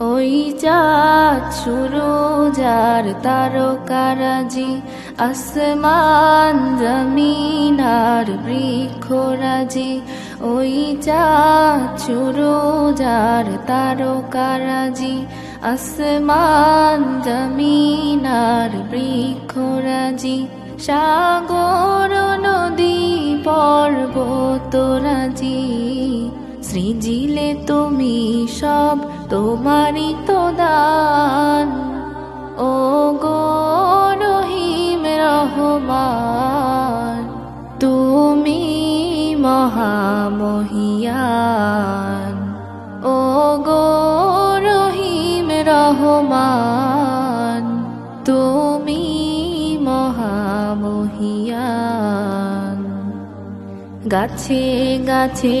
ওই চাঁদ শুরু যার তারকারাজি আসমান জমিন আর বৃক্ষরাজি। ওই চাঁদ শুরু যার তারকারাজি আসমান জমিন আর বৃক্ষরাজি। সাগর, নদী পর্বতরাজি সৃজিলে তুমি সব তোমারই তো দান। ও গো রহিম রহমান, তুমি মহামহিয়ান। ও গো রহিম রহমান, তুমি মহামহিয়ান। গাছে গাছে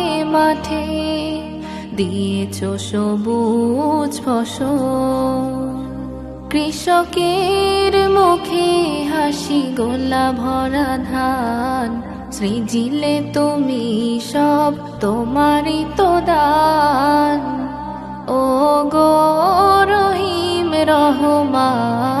মাঠে দিয়েছ সবুজ ফসল। কৃষকের মুখে হাসি, গোলা ভরা ধান। সৃজিলে তুমি সব, তোমারই তো দান। ও গো রহিম রহমান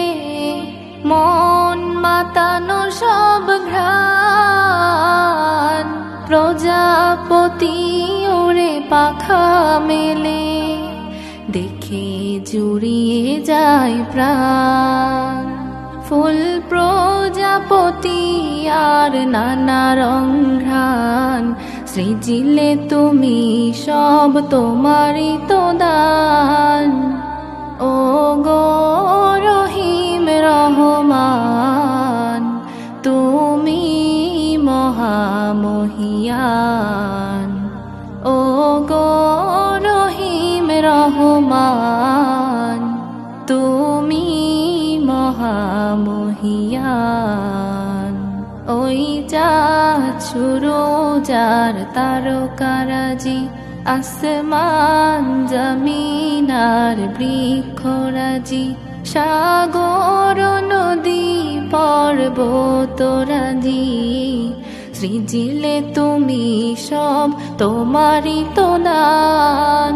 মন মাতানো সব ঘ্রাণ, প্রজাপতি ওরে পাখা মেলে, দেখে জুড়িয়ে যায় প্রাণ। ফুল প্রজাপতি আর নানা রং ঘ্রাণ, সৃজিলে তুমি সব তোমারই তো দান। ও গো রহিম রহমান, তুমি মহামহিয়ান। ওই চাঁদ শুরু যার তারকারাজি আসমান জমিনার বৃক্ষরাজি সাগর নদী পর্বতরাজি সৃজিলে তুমি সব, তোমারই তো দান